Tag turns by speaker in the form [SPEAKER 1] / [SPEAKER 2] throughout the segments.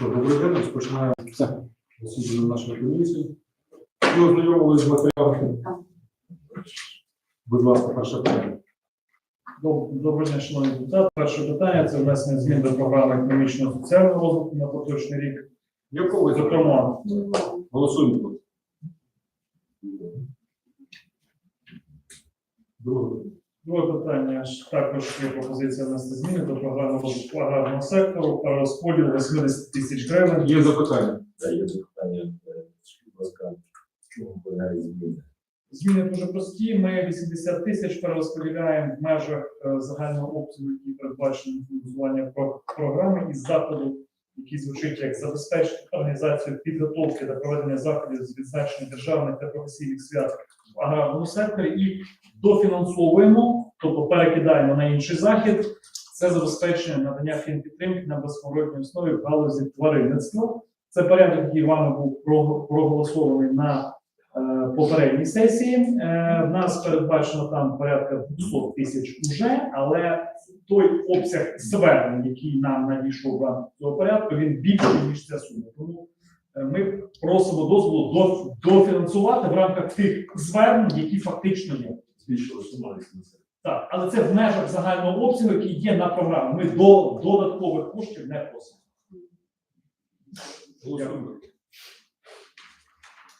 [SPEAKER 1] Добрий день, розпочинаємо засідання нашої комісії. Ми ознайомилися з матеріалами. Будь ласка, перше питання.
[SPEAKER 2] Доб- Доброго дня, шановні депутати. Перше питання це внесення змін до програми економічного соціального розвитку на поточний рік.
[SPEAKER 1] Якого зокрема голосуємо? Друге.
[SPEAKER 2] Друге питання також є пропозиція внести зміни до програми розвитку аграрного сектору та розподіл 80 тисяч гривень.
[SPEAKER 1] Є запитання.
[SPEAKER 3] Та є запитання, скажіть, будь ласка, в чому полягають зміни?
[SPEAKER 2] Зміни дуже прості. Ми 80 тисяч перерозподіляємо в межах е, загального обсягу, який передбачений фінансування про- програми із заходу, який звучить як забезпечити організацію підготовки та проведення заходів з відзначення державних та професійних свят аграрному секторі і дофінансовуємо, тобто перекидаємо на інший захід. Це забезпечення надання фінпідтримки на безповоротній основі в галузі тваринництва. Це порядок, який вами був проголосований на е, попередній сесії. Е, В нас передбачено там порядка 200 тисяч уже, але той обсяг звернень, який нам надійшов в цього порядку, він більший, ніж ця сума. Тому ми просимо дозволу дофінансувати в рамках тих звернень, які фактично є.
[SPEAKER 3] Збільшили суму 80.
[SPEAKER 2] Так, але це в межах загального обсягу, який є на програму. Ми до додаткових коштів не просимо.
[SPEAKER 1] Голосуємо.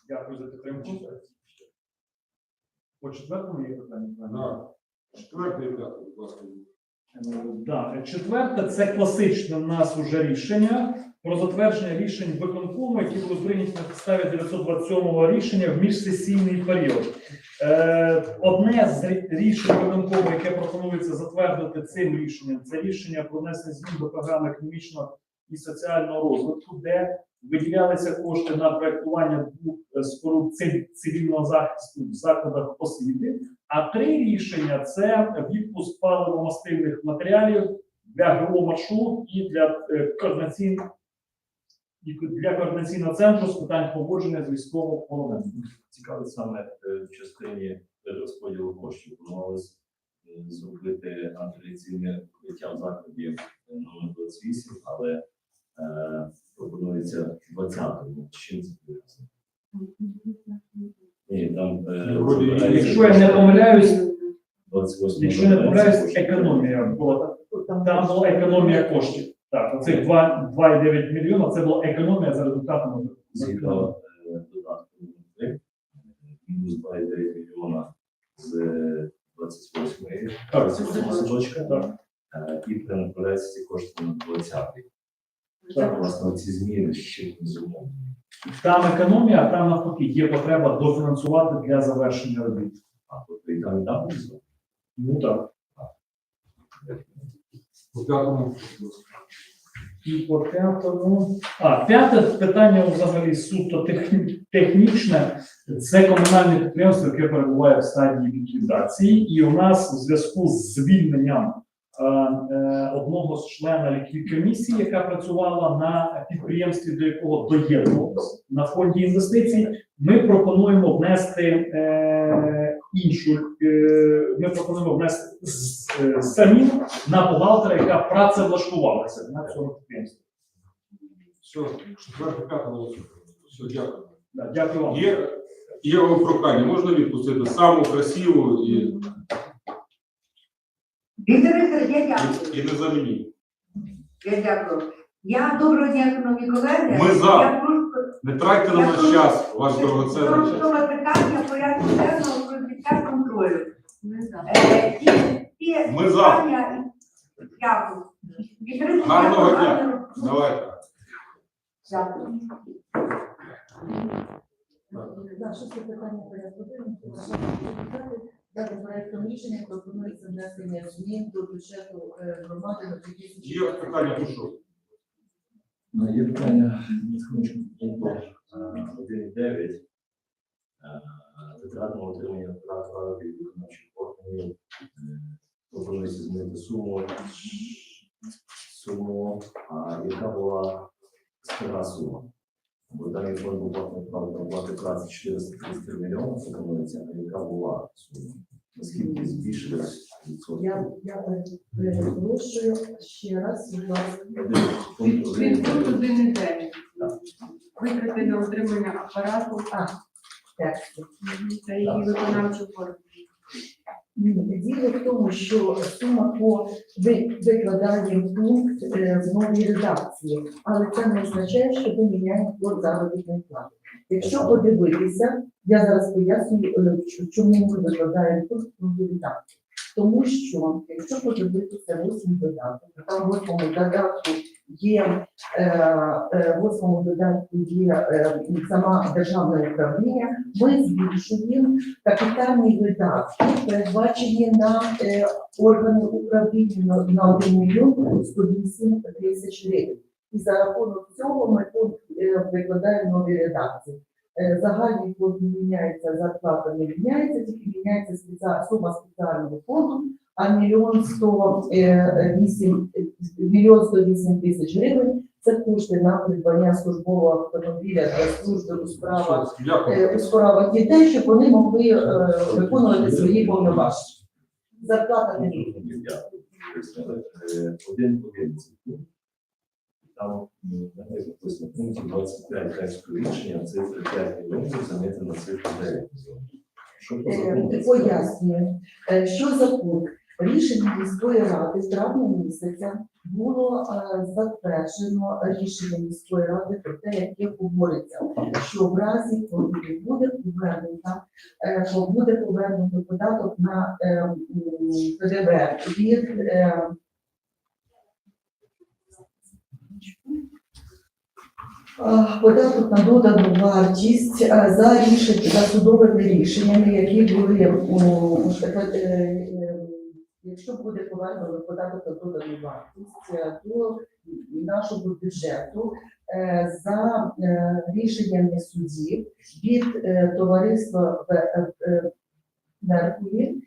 [SPEAKER 2] Дякую за підтримку. По четвертому є питання.
[SPEAKER 1] і п'яте, будь ласка.
[SPEAKER 2] Да. Четверте, це класичне в нас уже рішення про затвердження рішень виконкому, які були прийняті на підставі 927 рішення в міжсесійний період. Е, одне з рішень виконкому, яке пропонується затвердити цим рішенням, це рішення про внесення змін до програми економічного і соціального розвитку, де виділялися кошти на проектування двох е, споруд цивільного захисту в закладах освіти. А три рішення це відпуск паливо-мастильних матеріалів для ГО маршрут і для е, координаційного і для координаційного центру з питань поводження з військовим полоненим.
[SPEAKER 3] Цікаво саме е, в частині розподілу коштів планувалось е, зробити антиреакційне укриття в закладі е, номер 28, але е, пропонується 20-му. Чим це пов'язано? Ні, там е,
[SPEAKER 2] Якщо я не помиляюсь,
[SPEAKER 3] 28
[SPEAKER 2] якщо я не помиляюсь, економія була. Там була економія коштів. Так, оцих 2 2,9 мільйона це була економія за результатами.
[SPEAKER 3] Згідно е, додатку мінус 2,9 мільйона з 28
[SPEAKER 2] Так,
[SPEAKER 3] 28 садочка,
[SPEAKER 2] Так.
[SPEAKER 3] е, і перенаправляються ці кошти на 20
[SPEAKER 2] Так.
[SPEAKER 3] Власне, ці зміни ще не зумовлені.
[SPEAKER 2] Там економія, а там навпаки є потреба дофінансувати для завершення робіт.
[SPEAKER 3] А тобто і там і там?
[SPEAKER 2] Ну так.
[SPEAKER 1] П'ятому, ласка.
[SPEAKER 2] І по п'ятому. А, п'яте питання взагалі суто техні- технічне. Це комунальне підприємство, яке перебуває в стадії ліквідації. І у нас у зв'язку з звільненням е, е, одного з члена ліквідкомісії, яка працювала на підприємстві, до якого доєднувалися на фонді інвестицій, ми пропонуємо внести е, іншу. Е, ми пропонуємо внести е, заміну на бухгалтера, яка працевлаштувалася на цьому підприємстві.
[SPEAKER 1] Все, четверте, п'яте. Все, дякую.
[SPEAKER 2] Да, Дякую вам.
[SPEAKER 1] Є, є вам прохання, можна відпустити саму красиву і,
[SPEAKER 4] Віктор Вікторович, я дякую.
[SPEAKER 1] і, не замініть.
[SPEAKER 4] Я дякую. Я доброго дня, шановні колеги.
[SPEAKER 1] Ми за.
[SPEAKER 4] Я прошу
[SPEAKER 1] Не тратьте на наш час, ваш дорогоцінний час.
[SPEAKER 4] Стосовно питання порядку денного про життя. Е, ті- ті
[SPEAKER 1] Ми за.
[SPEAKER 4] питання- Дякую. Віктор
[SPEAKER 1] Гарного дня. Давайте.
[SPEAKER 4] Дякую.
[SPEAKER 5] Так, шосте питання порядку денного. Дати проектом рішення пропонується внесення змін до бюджету е, громади на 2000
[SPEAKER 1] Є питання, то що?
[SPEAKER 3] Ну, Є питання 1.9. Е, Витрат на отримання прав від виконавчих органів. Е, Пропонується змінити суму. Суму, а яка була стара сума? Бо даний фонд був платний оплати праці 433 мільйони, пропонується, а яка була сума? наскільки збільшилось відсотки.
[SPEAKER 5] Я, я перепрошую ще раз, будь ласка.
[SPEAKER 4] І дев'ять. Витрати на утримання апарату
[SPEAKER 5] Тексти.
[SPEAKER 4] та її виконавчу форму.
[SPEAKER 5] Ні, Діло в тому, що сума по ви- викладає пункт е, в новій редакції, але це не означає, що ми міняємо по заробітної плати. Якщо подивитися, я зараз пояснюю, е, чому ми викладаємо пункт в новій редакції. Тому що, якщо подивитися восьмий додаток, там в восьмому додатку є е, е, в восьмому додатку є е, сама державне управління, ми збільшуємо капітальні видатки, передбачені на органи управління на, на 1 мільйон 108 тисяч гривень. І за рахунок цього ми тут викладаємо нові редакції. Е, загальний фонд не міняється, зарплата не міняється, тільки міняється спеціа- сума спеціального фонду, а мільйон сто е, вісім мільйон сто вісім тисяч гривень це кошти на придбання службового автомобіля для служби у справах е, у справах дітей, щоб вони могли е, виконувати свої повноваження. Зарплата не.
[SPEAKER 3] Е, Один один. Там м, знаєте, в пункті 25 тексту рішення, цифри 5 мільйонів замінити на цифру 9 мільйонів. Що за
[SPEAKER 5] Е. Пояснюю, Е, що за пункт. Рішення міської ради з травня місяця було е, затверджено рішення міської ради про те, яке говориться, що в разі, коли буде повернута, е, буде повернуто податок на е, м, ПДВ від е, Е, Податок на додану вартість е, за рішення за судовими рішеннями, які були е, е, якщо буде повернено податок на додану вартість до нашого бюджету за рішеннями судів від товариства В- Меркурі,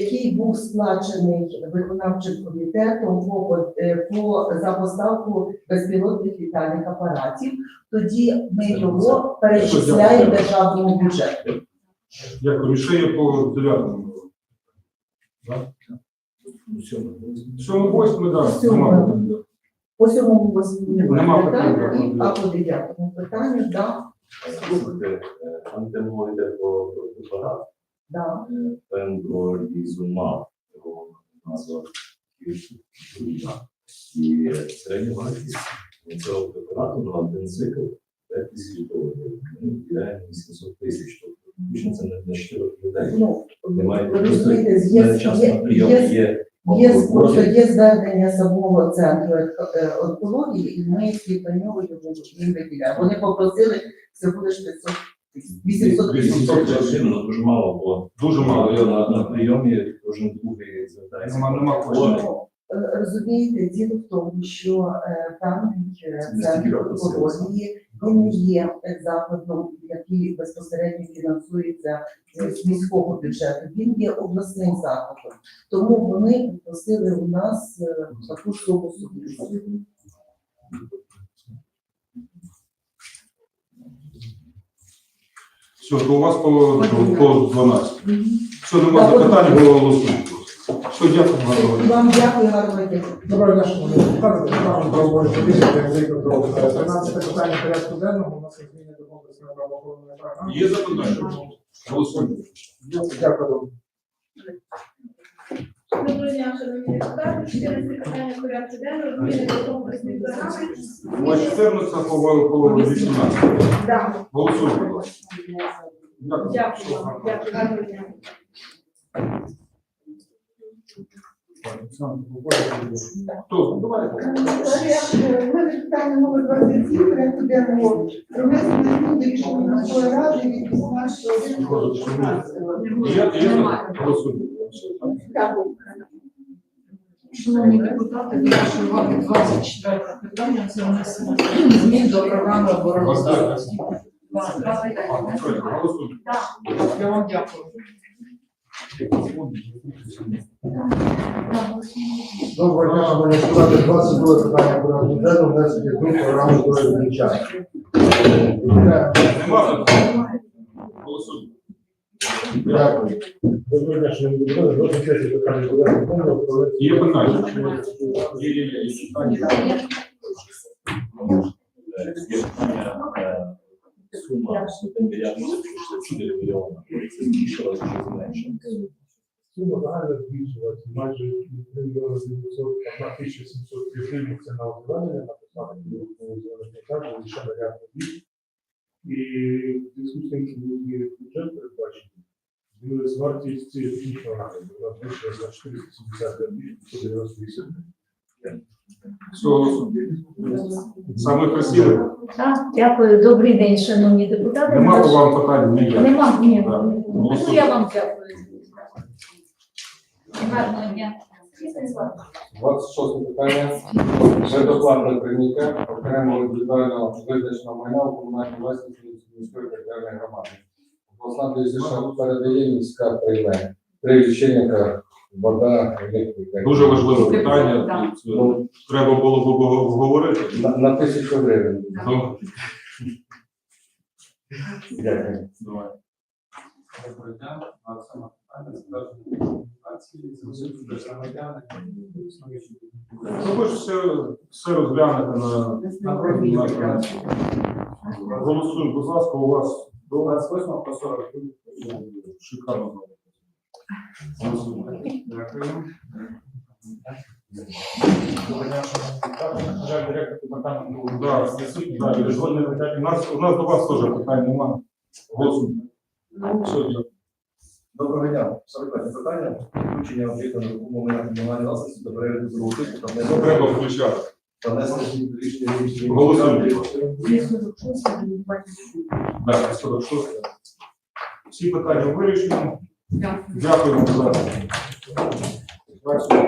[SPEAKER 5] який був сплачений виконавчим комітетом по, е, по за поставку безпілотних літальних апаратів, тоді ми його перечисляємо державному бюджету.
[SPEAKER 1] Дякую. Ще є по дев'ятому. Сьому восьми, так.
[SPEAKER 5] По сьомому восьмому
[SPEAKER 1] Нема
[SPEAKER 5] немає питання, а по дев'ятому питанню, да,
[SPEAKER 3] Слухайте, е, там де мова йде про препарат,
[SPEAKER 5] да.
[SPEAKER 3] пембролізумаб, його назва Кірчуна. І середня вартість цього препарату на один цикл 5 тисяч доларів. Ми виділяємо 800 тисяч. Тобто, фактично це не на 4 людей.
[SPEAKER 5] Ну,
[SPEAKER 3] Немає
[SPEAKER 5] ви розумієте, є,
[SPEAKER 3] часто на
[SPEAKER 5] є,
[SPEAKER 3] прийом
[SPEAKER 5] є,
[SPEAKER 3] є
[SPEAKER 5] Є просто є звернення самого центру е, онкології, і ми всі по нього його їм виділяємо. Вони попросили всього лиш 500 тисяч, 800 тисяч.
[SPEAKER 3] 800 тисяч, ну дуже мало, бо
[SPEAKER 1] Дуже мало.
[SPEAKER 3] я на, на прийомі кожен другий звертається.
[SPEAKER 1] Нема- нема коштів.
[SPEAKER 5] Ну, е, Розумієте, діло в тому, що е, даний е, центр онкології він не є закладом, який безпосередньо фінансується з міського бюджету. Він є обласним закладом. Тому вони попросили у нас е, таку суму субвенцію.
[SPEAKER 1] Все, то у вас по, по 12. Все,
[SPEAKER 5] немає
[SPEAKER 1] запитань, бо голосуємо. Все, дякую, гарного.
[SPEAKER 5] Вам дякую, гарного дня.
[SPEAKER 6] Доброго дня, шановні депутати, правової та. 13 питання порядку денного, у нас є зміни до комплексної правоохоронної програми.
[SPEAKER 1] Є запитання? Голосуємо.
[SPEAKER 6] Дякую.
[SPEAKER 7] Доброго дня, шановні депутати. 14 питання порядку денного. Зміни до комплексної програми.
[SPEAKER 1] У вас 14 по, по 18.
[SPEAKER 7] Да.
[SPEAKER 1] Голосуємо. будь ласка. Дякую.
[SPEAKER 7] Дякую вам. Дякую. Гарного дня.
[SPEAKER 1] Давай.
[SPEAKER 5] Питання номер 27, порядку денного. Про внесення змін до рішення міської ради від 18
[SPEAKER 1] Є, є.
[SPEAKER 8] Шановні депутати, до вашої уваги 24 питання це внесення змін до програми обороноздатності. Я вам дякую.
[SPEAKER 6] Доброго дня, шановні депутати, 22 питання порядку денного, внесення змін програми здоров'я дівчат.
[SPEAKER 1] Дякую.
[SPEAKER 6] Доброго дня, шановні депутати. До сесії питання про
[SPEAKER 1] Є питання? Є, є, є, є питання.
[SPEAKER 3] Е, Є питання, е, сума 1 мільярд 4 мільйона. Це збільшилось чи зменшилось?
[SPEAKER 6] Сума загальна збільшилася майже 3 мільйони 900, 1 тисяча 700 гривень це на обладнання, на посади кажу, лише мільярд більше. І в зв'язку з тим, що бюджет передбачений, змінилась вартість цієї технічного нагляду, вона збільшилася на 479 598 гривень.
[SPEAKER 1] Всього саме красиве.
[SPEAKER 5] Так, дякую. Добрий день, шановні депутати.
[SPEAKER 1] Нема по вам питань? Ні.
[SPEAKER 5] Нема, ні.
[SPEAKER 1] Так.
[SPEAKER 5] Ну, я вам дякую. Гарного дня.
[SPEAKER 9] 26 питання. Безоплатне прийняття окремо індивідуально визначеного майна у комунальній власності міської територіальної громади. Обласна передає міська прийме. Три лічильника, вода, електрика.
[SPEAKER 1] Дуже важливе питання. це
[SPEAKER 9] Ну,
[SPEAKER 1] Треба було б обговорити.
[SPEAKER 9] на, на тисячу гривень.
[SPEAKER 1] Ну,
[SPEAKER 9] Дякую.
[SPEAKER 1] давай.
[SPEAKER 10] Доброго дня, Оксана Питання, затвердження документації, залишивши громадяни,
[SPEAKER 1] Ну, ви ж все, все розглянете на, на комісії. Голосуємо, будь ласка, у вас
[SPEAKER 10] до 28 по 40.
[SPEAKER 1] шикарно.
[SPEAKER 10] Дякую.
[SPEAKER 2] Шановні. На.
[SPEAKER 1] У нас, у нас до вас теж питань немає. Голосуємо.
[SPEAKER 11] Доброго дня. 45 питання. Включення об'єкту нерухомого майна комунальної власності до переліку зробити та
[SPEAKER 1] Це треба включати.
[SPEAKER 11] та внесення рішення рішення.
[SPEAKER 1] Голосуємо. Так, 46. Всі питання вирішено. Дякуємо за. До.